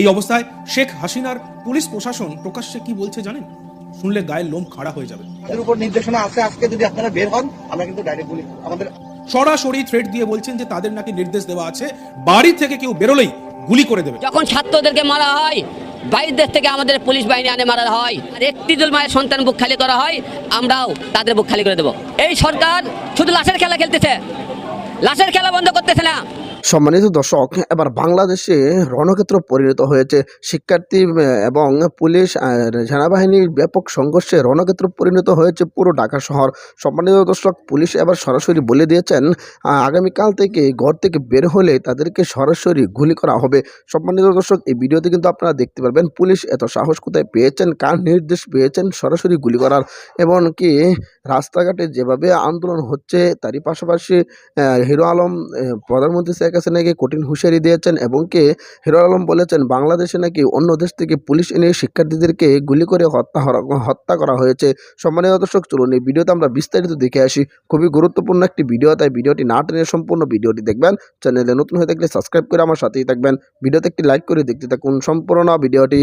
এই অবস্থায় শেখ হাসিনার পুলিশ প্রশাসন প্রকাশ্যে কি বলছে জানেন? শুনলে গায়ের লোম খাড়া হয়ে যাবে। এর উপর নির্দেশনা আছে, আজকে যদি আপনারা বের হন, আমরা কিন্তু ডাইরেক্ট বলি আমাদের সরাসরি থ্রেট দিয়ে বলছেন যে তাদের নাকি নির্দেশ দেওয়া আছে, বাড়ি থেকে কেউ বেরোলেই গুলি করে দেবে। যখন ছাত্রদেরকে মারা হয়, বাইরের দেশ থেকে আমাদের পুলিশ বাহিনী আনে মারা হয়, আর একটি দল মায়ের সন্তান বুক খালি করা হয়, আমরাও তাদের বুক খালি করে দেবো। এই সরকার শুধু লাশের খেলা খেলতেছে, লাশের খেলা বন্ধ করতেছে না। সম্মানিত দর্শক, এবার বাংলাদেশে রণক্ষেত্র পরিণত হয়েছে। শিক্ষার্থী এবং পুলিশ সেনাবাহিনীর ব্যাপক সংঘর্ষে রণক্ষেত্র পরিণত হয়েছে পুরো ঢাকা শহর। সম্মানিত দর্শক, পুলিশ এবার সরাসরি বলে দিয়েছেন আগামীকাল থেকে ঘর থেকে বের হলে তাদেরকে সরাসরি গুলি করা হবে। সম্মানিত দর্শক, এই ভিডিওতে কিন্তু আপনারা দেখতে পারবেন, পুলিশ এত সাহস কোথায় পেয়েছেন, কার নির্দেশ পেয়েছেন সরাসরি গুলি করার। এমনকি রাস্তাঘাটে যেভাবে আন্দোলন হচ্ছে, তারই পাশাপাশি হিরো আলম প্রধানমন্ত্রী শেখ হাসিনাকে কঠিন হুঁশিয়ারি দিয়েছেন এবং কে? হিরো আলম বলেছেন, বাংলাদেশে নাকি অন্য দেশ থেকে পুলিশ এনে শিক্ষার্থীদেরকে গুলি করে হত্যা হত্যা করা হয়েছে। সম্মানীয় দর্শক, চলুন এই ভিডিওতে আমরা বিস্তারিত দেখে আসি। খুবই গুরুত্বপূর্ণ একটি ভিডিও, তাই ভিডিওটি না টেনে সম্পূর্ণ ভিডিওটি দেখবেন। চ্যানেলে নতুন হয়ে থাকলে সাবস্ক্রাইব করে আমার সাথেই থাকবেন। ভিডিওতে একটি লাইক করে দেখতে থাকুন সম্পূর্ণ ভিডিওটি।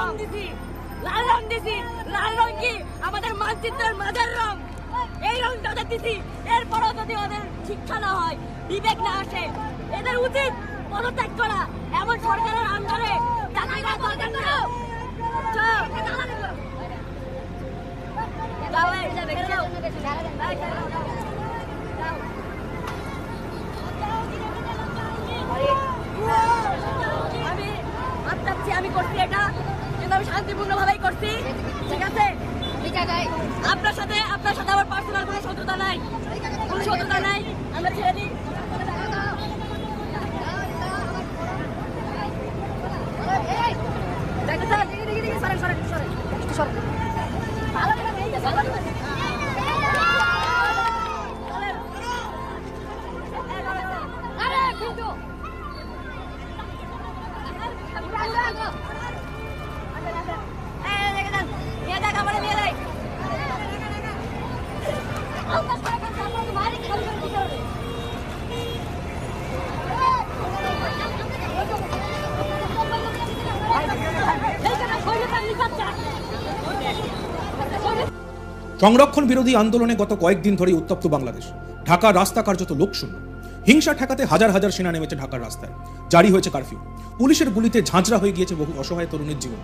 রং দিছি লাল রং দিছি লাল রং কি আমাদের মানচিত্রের মাঝের রং এই রংটা ওদের দিছি এরপরও যদি ওদের শিক্ষা না হয় বিবেক না আসে এদের উচিত পদত্যাগ করা এমন সরকারের আন্ডারে চাকরিরা দরকার চল। যাও, বেরো যাও। কিন্তু আমি শান্তিপূর্ণ ভাবেই করছি। ঠিক আছে? আপনার সাথে আপনার সাথে আমার পার্সোনাল কোনো শত্রুতা নাই। কোনো শত্রুতা নাই। আমরা ছেড়ে দিই? সরেন, সরেন। সংরক্ষণ বিরোধী আন্দোলনে গত কয়েকদিন ধরেই উত্তপ্ত বাংলাদেশ। ঢাকার রাস্তা কার্যত লোকশূন্য। হিংসা ঠেকাতে হাজার হাজার সেনা নেমেছে ঢাকার রাস্তায়। জারি হয়েছে কারফিউ। পুলিশের গুলিতে ঝাঁঝরা হয়ে গিয়েছে বহু অসহায় তরুণের জীবন।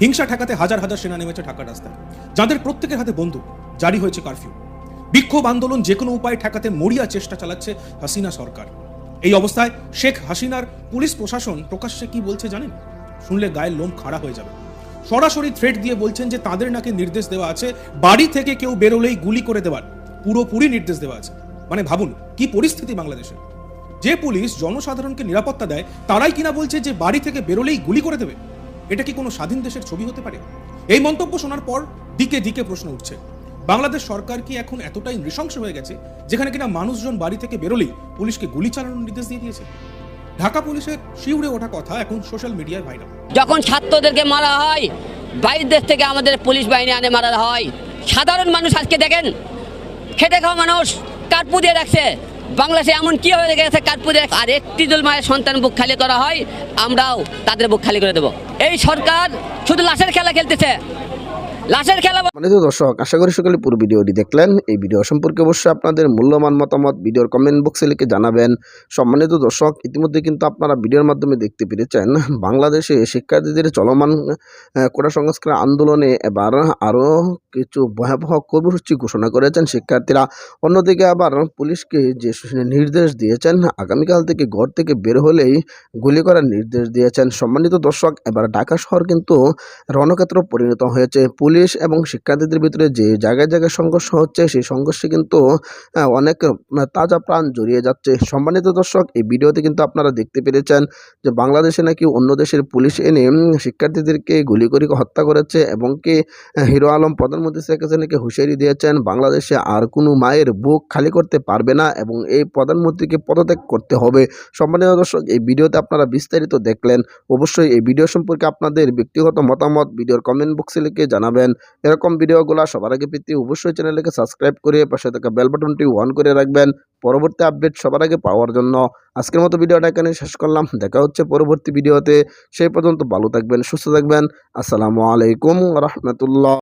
হিংসা ঠেকাতে হাজার হাজার সেনা নেমেছে ঢাকার রাস্তায়। যাদের প্রত্যেকের হাতে বন্দুক, জারি হয়েছে কারফিউ। বিক্ষোভ আন্দোলন যে কোনো উপায়ে ঠেকাতে মরিয়া চেষ্টা চালাচ্ছে হাসিনা সরকার। এই অবস্থায় শেখ হাসিনার পুলিশ প্রশাসন প্রকাশ্যে কি বলছে জানেন? শুনলে গায়ের লোম খাড়া হয়ে যাবে। সরাসরি থ্রেট দিয়ে বলছেন যে তাদের নাকি নির্দেশ দেওয়া আছে, বাড়ি থেকে কেউ বেরোলেই গুলি করে দেওয়ার পুরোপুরি নির্দেশ দেওয়া আছে। মানে ভাবুন, কি পরিস্থিতি বাংলাদেশে? যে পুলিশ জনসাধারণকে নিরাপত্তা দেয়, তারাই কিনা বলছে যে বাড়ি থেকে বেরোলেই গুলি করে দেবে। এটা কি কোনো স্বাধীন দেশের ছবি হতে পারে? এই মন্তব্য শোনার পর দিকে দিকে প্রশ্ন উঠছে। বাংলাদেশ সরকার কি এখন এতটাই নৃশংস হয়ে গেছে, যেখানে কিনা মানুষজন বাড়ি থেকে বেরোলেই পুলিশকে গুলি চালানোর নির্দেশ দিয়ে দিয়েছে? ঢাকা পুলিশের শিউরে ওঠা কথা এখন সোশ্যাল মিডিয়ায় ভাইরাল। যখন ছাত্রদেরকে মারা হয়, বাইরের দেশ থেকে আমাদের পুলিশ বাহিনী আনে মারা হয়। সাধারণ মানুষ আজকে দেখেন, খেটে খাওয়া মানুষ কাঠপু দিয়ে রাখছে। বাংলাদেশে এমন কি হয়ে গেছে? কাঠপু দিয়ে আর একটি দল মায়ের সন্তান বুক খালি করা হয়, আমরাও তাদের বুক খালি করে দেব। এই সরকার শুধু লাশের খেলা খেলতেছে। লাশের খেলা সম্মানিত দর্শক, আশা করি সকলে পুরো ভিডিওটি দেখলেন। এই ভিডিও সম্পর্কে অবশ্যই আপনাদের মূল্যবান মতামত ভিডিওর কমেন্ট বক্সে লিখে জানাবেন। সম্মানিত দর্শক, ইতিমধ্যে কিন্তু আপনারা ভিডিওর মাধ্যমে দেখতে পেরেছেন, বাংলাদেশে শিক্ষার্থীদের চলমান কোটা সংস্কার আন্দোলনে এবার আরও কিছু ভয়াবহ কর্মসূচি ঘোষণা করেছেন শিক্ষার্থীরা। অন্যদিকে আবার পুলিশকে যে নির্দেশ দিয়েছেন, আগামীকাল থেকে ঘর থেকে বের হলেই গুলি করার নির্দেশ দিয়েছেন। সম্মানিত দর্শক, এবার ঢাকা শহর কিন্তু রণক্ষেত্র পরিণত হয়েছে। পুলিশ এবং শিক্ষার্থীদের ভিতরে যে জায়গায় জায়গায় সংঘর্ষ হচ্ছে, সেই সংঘর্ষে কিন্তু অনেক তাজা প্রাণ জড়িয়ে যাচ্ছে। সম্মানিত দর্শক, এই ভিডিওতে কিন্তু আপনারা দেখতে পেরেছেন যে বাংলাদেশে নাকি অন্য দেশের পুলিশ এনে শিক্ষার্থীদেরকে গুলি করে হত্যা করেছে এবং কি হিরো আলম, প্রধানমন্ত্রী শেখ হাসিনাকে হুঁশিয়ারি দিয়েছেন, বাংলাদেশে আর কোনো মায়ের বুক খালি করতে পারবে না এবং এই প্রধানমন্ত্রীকে পদত্যাগ করতে হবে। সম্মানিত দর্শক, এই ভিডিওতে আপনারা বিস্তারিত দেখলেন। অবশ্যই এই ভিডিও সম্পর্কে আপনাদের ব্যক্তিগত মতামত, ভিডিওর কমেন্ট বক্সে লিখে জানাবেন। এরকম ভিডিওগুলো সবার আগে পেতে অবশ্যই চ্যানেলকে সাবস্ক্রাইব করে পাশে থাকা বেল বাটনটি অন করে রাখবেন। পরবর্তী আপডেট সবার আগে পাওয়ার জন্য আজকের মতো ভিডিওটা এখানে শেষ করলাম। দেখা হচ্ছে পরবর্তী ভিডিওতে। সেই পর্যন্ত ভালো থাকবেন, সুস্থ থাকবেন। আসসালামু আলাইকুম রহমতুল্লাহ।